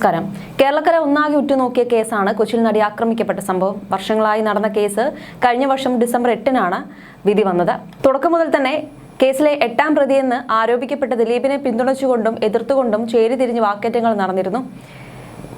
നമസ്കാരം. കേരളക്കര ഒന്നാകെ ഉറ്റുനോക്കിയ കേസാണ് കൊച്ചിയിൽ നടി ആക്രമിക്കപ്പെട്ട സംഭവം. വർഷങ്ങളായി നടന്ന കേസ് കഴിഞ്ഞ വർഷം ഡിസംബർ എട്ടിനാണ് വിധി വന്നത്. തുടക്കം മുതൽ തന്നെ കേസിലെ എട്ടാം പ്രതിയെന്ന് ആരോപിക്കപ്പെട്ട ദിലീപിനെ പിന്തുണച്ചുകൊണ്ടും എതിർത്തുകൊണ്ടും ചേരി തിരിഞ്ഞ് വാക്കേറ്റങ്ങൾ നടന്നിരുന്നു.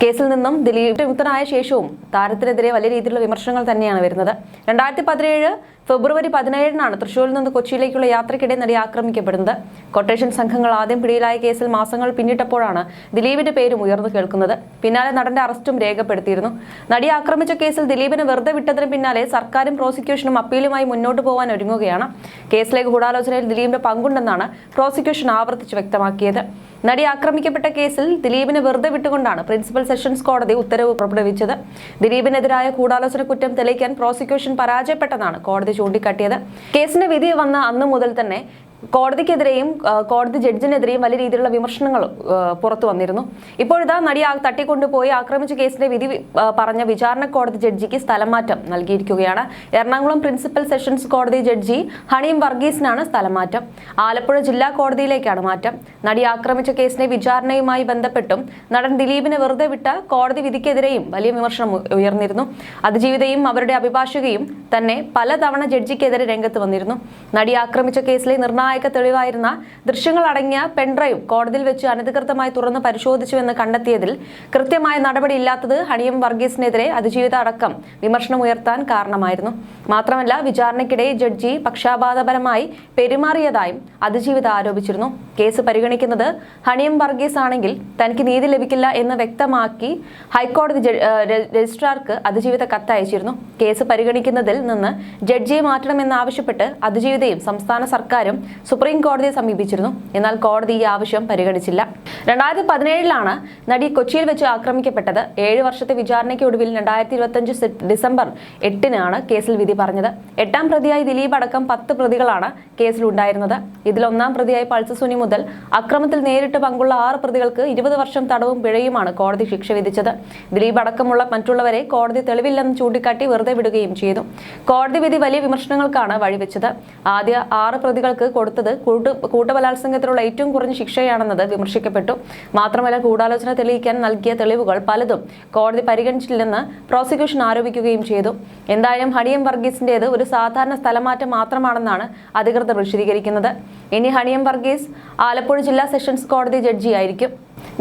കേസിൽ നിന്നും ദിലീപ് മുക്തനായ ശേഷവും താരത്തിനെതിരെ വലിയ രീതിയിലുള്ള വിമർശനങ്ങൾ തന്നെയാണ് വരുന്നത്. രണ്ടായിരത്തി പതിനേഴ് ഫെബ്രുവരി പതിനേഴിനാണ് തൃശ്ശൂരിൽ നിന്ന് കൊച്ചിയിലേക്കുള്ള യാത്രയ്ക്കിടെ നടി ആക്രമിക്കപ്പെടുന്നത്. കൊട്ടേഷൻ സംഘങ്ങൾ ആദ്യം പിടിയിലായ കേസിൽ മാസങ്ങൾ പിന്നിട്ടപ്പോഴാണ് ദിലീപിന്റെ പേരും ഉയർന്നു കേൾക്കുന്നത്. പിന്നാലെ നടന്റെ അറസ്റ്റും രേഖപ്പെടുത്തിയിരുന്നു. നടി ആക്രമിച്ച കേസിൽ ദിലീപിനെ വെറുതെ വിട്ടതിന് പിന്നാലെ സർക്കാരും പ്രോസിക്യൂഷനും അപ്പീലുമായി മുന്നോട്ട് പോകാൻ ഒരുങ്ങുകയാണ്. കേസിലെ ഗൂഢാലോചനയിൽ ദിലീപിന്റെ പങ്കുണ്ടെന്നാണ് പ്രോസിക്യൂഷൻ ആവർത്തിച്ച് വ്യക്തമാക്കിയത്. നടി ആക്രമിക്കപ്പെട്ട കേസിൽ ദിലീപിനെ വെറുതെ വിട്ടുകൊണ്ടാണ് പ്രിൻസിപ്പൽ സെഷൻസ് കോടതി ഉത്തരവ് പുറപ്പെടുവിച്ചത്. ദിലീപിനെതിരായ ഗൂഢാലോചന കുറ്റം തെളിയിക്കാൻ പ്രോസിക്യൂഷൻ പരാജയപ്പെട്ടതാണ് കോടതി ചൂണ്ടിക്കാട്ടിയത്. കേസിന്റെ വിധി വന്ന അന്നു മുതൽ തന്നെ കോടതിക്കെതിരെയും കോടതി ജഡ്ജിനെതിരെയും വലിയ രീതിയിലുള്ള വിമർശനങ്ങൾ പുറത്തു വന്നിരുന്നു. ഇപ്പോഴിതാ നടി തട്ടിക്കൊണ്ടുപോയി ആക്രമിച്ച കേസിന്റെ വിധി പറഞ്ഞ വിചാരണ കോടതി ജഡ്ജിക്ക് സ്ഥലമാറ്റം നൽകിയിരിക്കുകയാണ്. എറണാകുളം പ്രിൻസിപ്പൽ സെഷൻസ് കോടതി ജഡ്ജി ഹണീം വർഗീസിനാണ് സ്ഥലമാറ്റം ആലപ്പുഴ ജില്ലാ കോടതിയിലേക്കാണ് മാറ്റം. നടി ആക്രമിച്ച കേസിന്റെ വിചാരണയുമായി ബന്ധപ്പെട്ടും നടൻ ദിലീപിനെ വെറുതെ വിട്ട കോടതി വിധിക്കെതിരെയും വലിയ വിമർശനം ഉയർന്നിരുന്നു. അതിജീവിതയും അവരുടെ അഭിഭാഷകയും തന്നെ പലതവണ ജഡ്ജിക്കെതിരെ രംഗത്ത് വന്നിരുന്നു. നടി ആക്രമിച്ച കേസിലെ നിർണായക തെളിവായിരുന്ന ദൃശ്യങ്ങൾ അടങ്ങിയ പെൺഡ്രൈവ് കോടതിയിൽ വെച്ച് അനധികൃതമായി തുറന്ന് പരിശോധിച്ചുവെന്ന് കണ്ടെത്തിയതിൽ കൃത്യമായ നടപടിയില്ലാത്തത് ഹണിയം വർഗീസിനെതിരെ അതിജീവിത അടക്കം വിമർശനം ഉയർത്താൻ കാരണമായിരുന്നു. മാത്രമല്ല വിചാരണയ്ക്കിടെ ജഡ്ജി പക്ഷാപാതപരമായി പെരുമാറിയതായും അതിജീവിത ആരോപിച്ചിരുന്നു. കേസ് പരിഗണിക്കുന്നത് ഹണിയം വർഗീസ് ആണെങ്കിൽ തനിക്ക് നീതി ലഭിക്കില്ല എന്ന് വ്യക്തമാക്കി ഹൈക്കോടതി രജിസ്ട്രാർക്ക് അതിജീവിത കത്തയച്ചിരുന്നു. കേസ് പരിഗണിക്കുന്നതിൽ നിന്ന് ജഡ്ജിയെ മാറ്റണമെന്നാവശ്യപ്പെട്ട് അതിജീവിതയും സംസ്ഥാന സർക്കാരും സുപ്രീം കോടതിയെ സമീപിച്ചിരുന്നു. എന്നാൽ കോടതി ഈ ആവശ്യം പരിഗണിച്ചില്ല. രണ്ടായിരത്തി പതിനേഴിലാണ് നടി കൊച്ചിയിൽ വെച്ച് ആക്രമിക്കപ്പെട്ടത്. ഏഴ് വർഷത്തെ വിചാരണയ്ക്കൊടുവിൽ രണ്ടായിരത്തി ഇരുപത്തഞ്ച് ഡിസംബർ എട്ടിനാണ് കേസിൽ വിധി പറഞ്ഞത്. എട്ടാം പ്രതിയായി ദിലീപ് അടക്കം പത്ത് പ്രതികളാണ് കേസിലുണ്ടായിരുന്നത് ഇതിൽ ഒന്നാം പ്രതിയായി പൾസ് സുനി മുതൽ അക്രമത്തിൽ നേരിട്ട് പങ്കുള്ള ആറ് പ്രതികൾക്ക് ഇരുപത് വർഷം തടവും പിഴയുമാണ് കോടതി ശിക്ഷ വിധിച്ചത്. ദിലീപ് അടക്കമുള്ള മറ്റുള്ളവരെ കോടതി തെളിവില്ലെന്ന് ചൂണ്ടിക്കാട്ടി വെറുതെ വിടുകയും ചെയ്തു. കോടതി വിധി വലിയ വിമർശനങ്ങൾക്കാണ് വഴിവെച്ചത്. ആദ്യ ആറ് പ്രതികൾക്ക് കൊടുത്തത്. കൂട്ടു കൂട്ടബലാത്സംഗത്തിലുള്ള ഏറ്റവും കുറഞ്ഞ ശിക്ഷയാണെന്നത് വിമർശിക്കപ്പെട്ടു. മാത്രമല്ല ഗൂഢാലോചന തെളിയിക്കാൻ നൽകിയ തെളിവുകൾ പലതും കോടതി പരിഗണിച്ചില്ലെന്ന് പ്രോസിക്യൂഷൻ ആരോപിക്കുകയും ചെയ്തു. എന്തായാലും ഹണിയം വർഗീസിന്റേത് ഒരു സാധാരണ സ്ഥലമാറ്റം മാത്രമാണെന്നാണ് അധികൃതർ വിശദീകരിക്കുന്നത്. ഇനി ഹണിയം വർഗീസ് ആലപ്പുഴ ജില്ലാ സെഷൻസ് കോടതി ജഡ്ജിയായിരിക്കും.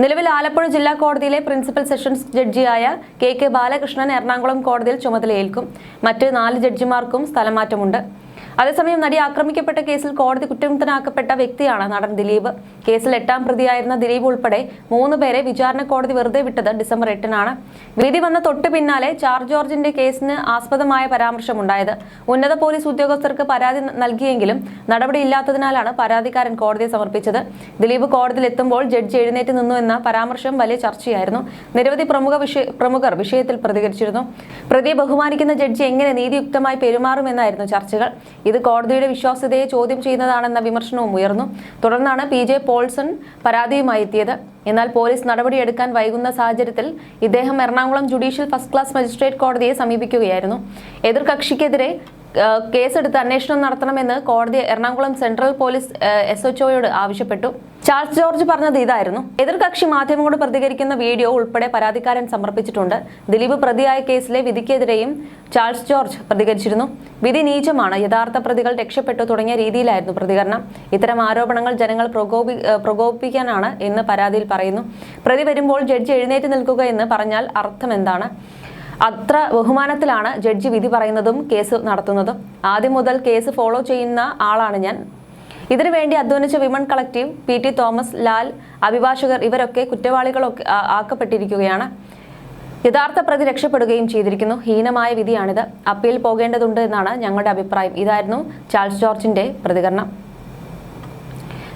നിലവിൽ ആലപ്പുഴ ജില്ലാ കോടതിയിലെ പ്രിൻസിപ്പൽ സെഷൻസ് ജഡ്ജിയായ കെ കെ ബാലകൃഷ്ണൻ എറണാകുളം കോടതിയിൽ ചുമതലയേൽക്കും. മറ്റ് നാല് ജഡ്ജിമാർക്കും സ്ഥലമാറ്റമുണ്ട്. അതേസമയം നടി ആക്രമിക്കപ്പെട്ട കേസിൽ കോടതി കുറ്റമുക്തനാക്കപ്പെട്ട വ്യക്തിയാണ് നടൻ ദിലീപ്. കേസിൽ എട്ടാം പ്രതിയായിരുന്ന ദിലീപ് ഉൾപ്പെടെ മൂന്ന് പേരെ വിചാരണ കോടതി വെറുതെ വിട്ടത് ഡിസംബർ എട്ടിനാണ്. വിധി വന്ന തൊട്ടു പിന്നാലെ ചാർജ് ജോർജിന്റെ കേസിന് ആസ്പദമായ പരാമർശമുണ്ടായത്. ഉന്നത പോലീസ് ഉദ്യോഗസ്ഥർക്ക് പരാതി നൽകിയെങ്കിലും നടപടിയില്ലാത്തതിനാലാണ് പരാതിക്കാരൻ കോടതിയെ സമർപ്പിച്ചത്. ദിലീപ് കോടതിയിൽ എത്തുമ്പോൾ ജഡ്ജി എഴുന്നേറ്റ് നിന്നു എന്ന പരാമർശം വലിയ ചർച്ചയായിരുന്നു. നിരവധി പ്രമുഖ പ്രമുഖർ വിഷയത്തിൽ പ്രതികരിച്ചിരുന്നു. പ്രതിയെ ബഹുമാനിക്കുന്ന ജഡ്ജി എങ്ങനെ നീതിയുക്തമായി പെരുമാറുമെന്നായിരുന്നു ചർച്ചകൾ. ഇത് കോടതിയുടെ വിശ്വാസ്യതയെ ചോദ്യം ചെയ്യുന്നതാണെന്ന വിമർശനവും ഉയർന്നു. തുടർന്നാണ് പി ജെ പോൾസൺ പരാതിയുമായി എത്തിയത്. എന്നാൽ പോലീസ് നടപടിയെടുക്കാൻ വൈകുന്ന സാഹചര്യത്തിൽ ഇദ്ദേഹം Ernakulam judicial first class magistrate കോടതിയെ സമീപിക്കുകയായിരുന്നു. എതിർകക്ഷിക്കെതിരെ കേസെടുത്ത് അന്വേഷണം നടത്തണമെന്ന് കോടതി Ernakulam central police S H ഒയോട് ആവശ്യപ്പെട്ടു. ചാൾസ് ജോർജ് പറഞ്ഞത് ഇതായിരുന്നു. എതിർകക്ഷി മാധ്യമങ്ങളോട് പ്രതികരിക്കുന്ന വീഡിയോ ഉൾപ്പെടെ പരാതിക്കാരൻ സമർപ്പിച്ചിട്ടുണ്ട്. ദിലീപ് പ്രതിയായ കേസിലെ വിധിക്കെതിരെയും ചാൾസ് ജോർജ് പ്രതികരിച്ചിരുന്നു. വിധി നീചമാണ്. യഥാർത്ഥ പ്രതികൾ രക്ഷപ്പെട്ടു തുടങ്ങിയ രീതിയിലായിരുന്നു പ്രതികരണം. ഇത്തരം ആരോപണങ്ങൾ ജനങ്ങൾ പ്രകോപി പ്രകോപിപ്പിക്കാനാണ് എന്ന് പരാതിയിൽ പറയുന്നു. പ്രതി വരുമ്പോൾ ജഡ്ജി എഴുന്നേറ്റ് നിൽക്കുക എന്ന് പറഞ്ഞാൽ അർത്ഥം എന്താണ്? അത്ര ബഹുമാനത്തിലാണ് ജഡ്ജി വിധി പറയുന്നതും കേസ് നടത്തുന്നതും. ആദ്യം മുതൽ കേസ് ഫോളോ ചെയ്യുന്ന ആളാണ് ഞാൻ. ഇതിനു വേണ്ടി അധ്വാനിച്ച women collective P T Thomas Lal അഭിഭാഷകർ ഇവരൊക്കെ കുറ്റവാളികളൊക്കെ ആക്കപ്പെട്ടിരിക്കുകയാണ്. യഥാർത്ഥ പ്രതി രക്ഷപ്പെടുകയും ചെയ്തിരിക്കുന്നു. ഹീനമായ വിധിയാണിത്. അപ്പീൽ പോകേണ്ടതുണ്ട് എന്നാണ് ഞങ്ങളുടെ അഭിപ്രായം. ഇതായിരുന്നു ചാൾസ് ജോർജിന്റെ പ്രതികരണം.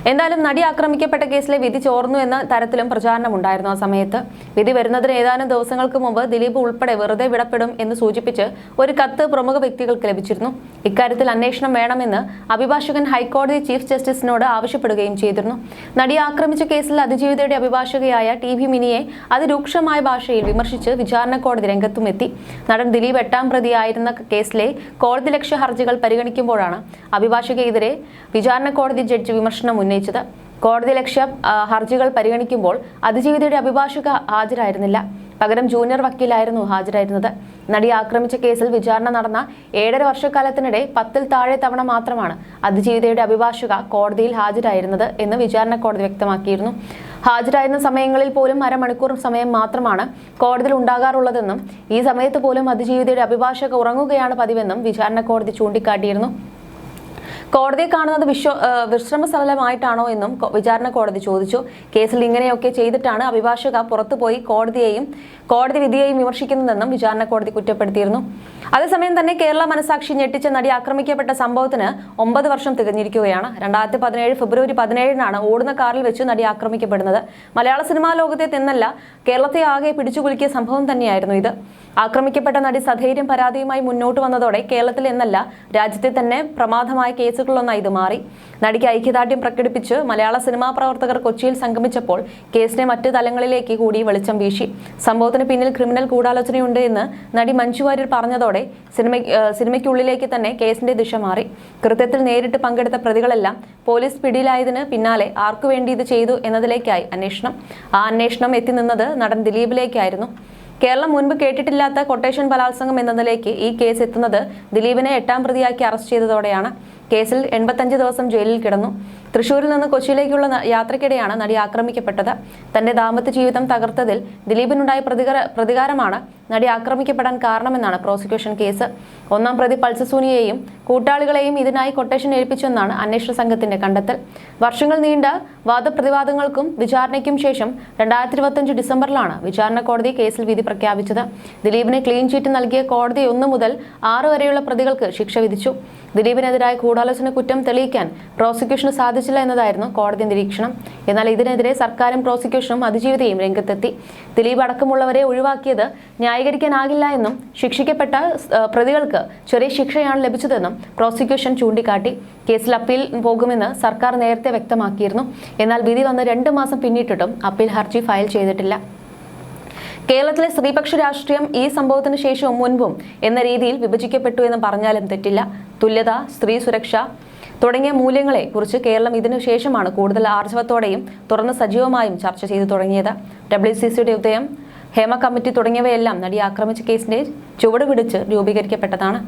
എന്തായാലും നടി ആക്രമിക്കപ്പെട്ട കേസിലെ വിധി ചോർന്നു എന്ന തരത്തിലും പ്രചാരണമുണ്ടായിരുന്നു ആ സമയത്ത്. വിധി വരുന്നതിന് ഏതാനും ദിവസങ്ങൾക്ക് മുമ്പ് ദിലീപ് ഉൾപ്പെടെ വെറുതെ വിടപ്പെടും എന്ന് സൂചിപ്പിച്ച് ഒരു കത്ത് പ്രമുഖ വ്യക്തികൾക്ക് ലഭിച്ചിരുന്നു. ഇക്കാര്യത്തിൽ അന്വേഷണം വേണമെന്ന് അഭിഭാഷകൻ ഹൈക്കോടതി ചീഫ് ജസ്റ്റിസിനോട് ആവശ്യപ്പെടുകയും ചെയ്തിരുന്നു. നടി ആക്രമിച്ച കേസിൽ അതിജീവിതയുടെ അഭിഭാഷകയായ ടി വി മിനിയെ അതിരൂക്ഷമായ ഭാഷയിൽ വിമർശിച്ച് വിചാരണ കോടതി രംഗത്തും എത്തി നടൻ ദിലീപ് എട്ടാം പ്രതിയായിരുന്ന കേസിലെ കോടതി ലക്ഷ്യ ഹർജികൾ പരിഗണിക്കുമ്പോഴാണ് അഭിഭാഷകയെതിരെ വിചാരണ കോടതി ജഡ്ജി വിമർശനം ഉന്നയിച്ചത്. കോടതി ലക്ഷ്യം ഹർജികൾ പരിഗണിക്കുമ്പോൾ അതിജീവിതയുടെ അഭിഭാഷക ഹാജരായിരുന്നില്ല. പകരം ജൂനിയർ വക്കീലായിരുന്നു ഹാജരായിരുന്നത്. നടി ആക്രമിച്ച കേസിൽ വിചാരണ നടന്ന ഏഴര വർഷക്കാലത്തിനിടെ പത്തിൽ താഴെ തവണ മാത്രമാണ് അതിജീവിതയുടെ അഭിഭാഷക കോടതിയിൽ ഹാജരായിരുന്നത് എന്ന് വിചാരണ കോടതി വ്യക്തമാക്കിയിരുന്നു. ഹാജരായിരുന്ന സമയങ്ങളിൽ പോലും അരമണിക്കൂർ സമയം മാത്രമാണ് കോടതിയിൽ ഉണ്ടാകാറുള്ളതെന്നും ഈ സമയത്ത് പോലും അതിജീവിതയുടെ അഭിഭാഷക ഉറങ്ങുകയാണ് പതിവെന്നും വിചാരണ കോടതി ചൂണ്ടിക്കാട്ടിയിരുന്നു. കോടതിയെ കാണുന്നത് വിശ്വ വിശ്രമ സ്ഥലമായിട്ടാണോ എന്നും വിചാരണ കോടതി ചോദിച്ചു. കേസിൽ ഇങ്ങനെയൊക്കെ ചെയ്തിട്ടാണ് അഭിഭാഷക പുറത്തുപോയി കോടതിയെയും കോടതി വിധിയെയും വിമർശിക്കുന്നതെന്നും വിചാരണ കോടതി കുറ്റപ്പെടുത്തിയിരുന്നു. അതേസമയം തന്നെ കേരള മനസാക്ഷി ഞെട്ടിച്ച നടി ആക്രമിക്കപ്പെട്ട സംഭവത്തിന് ഒമ്പത് വർഷം തികഞ്ഞിരിക്കുകയാണ്. രണ്ടായിരത്തി പതിനേഴ് ഫെബ്രുവരി പതിനേഴിനാണ് ഓടുന്ന കാറിൽ വെച്ച് നടി ആക്രമിക്കപ്പെടുന്നത്. മലയാള സിനിമാ ലോകത്തെ തിന്നല്ല കേരളത്തെ ആകെ പിടിച്ചുകുലുക്കിയ സംഭവം തന്നെയായിരുന്നു ഇത്. ആക്രമിക്കപ്പെട്ട നടി സധൈര്യം പരാതിയുമായി മുന്നോട്ട് വന്നതോടെ കേരളത്തിൽ എന്നല്ല രാജ്യത്തെ തന്നെ പ്രമാദമായ കേസുകളിലൊന്നായി ഇത് മാറി. നടിക്ക് ഐക്യദാർഢ്യം പ്രകടിപ്പിച്ച് മലയാള സിനിമാ പ്രവർത്തകർ കൊച്ചിയിൽ സംഗമിച്ചപ്പോൾ കേസിനെ മറ്റു തലങ്ങളിലേക്ക് കൂടി വെളിച്ചം വീശി. സംഭവത്തിന് പിന്നിൽ ക്രിമിനൽ ഗൂഢാലോചനയുണ്ട് എന്ന് നടി മഞ്ജു വാര്യർ പറഞ്ഞതോടെ സിനിമ സിനിമയ്ക്കുള്ളിലേക്ക് തന്നെ കേസിന്റെ ദിശ മാറി. കൃത്യത്തിൽ നേരിട്ട് പങ്കെടുത്ത പ്രതികളെല്ലാം പോലീസ് പിടിയിലായതിന് പിന്നാലെ ആർക്കു വേണ്ടി ഇത് ചെയ്തു എന്നതിലേക്കായി അന്വേഷണം. ആ അന്വേഷണം എത്തി നിന്നത് നടൻ ദിലീപിലേക്കായിരുന്നു. കേരളം മുൻപ് കേട്ടിട്ടില്ലാത്ത കൊട്ടേഷൻ ബലാത്സംഗം എന്നതിലേക്ക് ഈ കേസ് എത്തുന്നത് ദിലീപിനെ എട്ടാം പ്രതിയാക്കി അറസ്റ്റ് ചെയ്തതോടെയാണ്. കേസിൽ എൺപത്തഞ്ച് ദിവസം ജയിലിൽ കിടന്നു. തൃശൂരിൽ നിന്ന് കൊച്ചിയിലേക്കുള്ള യാത്രയ്ക്കിടെയാണ് നടി ആക്രമിക്കപ്പെട്ടത്. തന്റെ ദാമ്പത്യ ജീവിതം തകർത്തതിൽ ദിലീപിനുണ്ടായ പ്രതികാര പ്രതികാരമാണ് നടി ആക്രമിക്കപ്പെടാൻ കാരണമെന്നാണ് പ്രോസിക്യൂഷൻ കേസ്. ഒന്നാം പ്രതി പൾസസൂനിയെയും കൂട്ടാളികളെയും ഇതിനായി കൊട്ടേഷൻ ഏൽപ്പിച്ചെന്നാണ് അന്വേഷണ സംഘത്തിന്റെ കണ്ടെത്തൽ. വർഷങ്ങൾ നീണ്ട വാദപ്രതിവാദങ്ങൾക്കും വിചാരണയ്ക്കും ശേഷം രണ്ടായിരത്തി ഇരുപത്തിയഞ്ച് ഡിസംബറിലാണ് വിചാരണ കോടതി കേസിൽ വിധി പ്രഖ്യാപിച്ചത്. ദിലീപിന് ക്ലീൻ ചീറ്റ് നൽകിയ കോടതി ഒന്നു മുതൽ ആറ് വരെയുള്ള പ്രതികൾക്ക് ശിക്ഷ വിധിച്ചു. ദിലീപിനെതിരായ ഗൂഢാലോചന കുറ്റം തെളിയിക്കാൻ പ്രോസിക്യൂഷന് സാധിച്ചില്ല എന്നതായിരുന്നു കോടതി നിരീക്ഷണം. എന്നാൽ ഇതിനെതിരെ സർക്കാരും പ്രോസിക്യൂഷനും അതിജീവിതയും രംഗത്തെത്തി. ദിലീപ് അടക്കമുള്ളവരെ ഒഴിവാക്കിയത് ന്യായീകരിക്കാനാകില്ല എന്നും ശിക്ഷിക്കപ്പെട്ട പ്രതികൾക്ക് ചെറിയ ശിക്ഷയാണ് ലഭിച്ചതെന്നും പ്രോസിക്യൂഷൻ ചൂണ്ടിക്കാട്ടി. കേസിൽ അപ്പീൽ പോകുമെന്ന് സർക്കാർ നേരത്തെ വ്യക്തമാക്കിയിരുന്നു. എന്നാൽ വിധി വന്ന് രണ്ട് മാസം പിന്നിട്ടിട്ടും അപ്പീൽ ഹർജി ഫയൽ ചെയ്തിട്ടില്ല. കേരളത്തിലെ സ്ത്രീപക്ഷ രാഷ്ട്രീയം ഈ സംഭവത്തിന് ശേഷവും മുൻപും എന്ന രീതിയിൽ വിഭജിക്കപ്പെട്ടു എന്ന് പറഞ്ഞാലും തെറ്റില്ല. തുല്യത സ്ത്രീ സുരക്ഷ തുടങ്ങിയ മൂല്യങ്ങളെ കുറിച്ച് കേരളം ഇതിനു ശേഷമാണ് കൂടുതൽ ആർജവത്തോടെയും തുറന്ന് സജീവമായും ചർച്ച ചെയ്തു തുടങ്ങിയത്. ഡബ്ല്യു സി സിയുടെ ഉദയം ഹേമ കമ്മിറ്റി തുടങ്ങിയവയെല്ലാം നടി ആക്രമിച്ച കേസിന്റെ ചുവട് പിടിച്ച് രൂപീകരിക്കപ്പെട്ടതാണ്.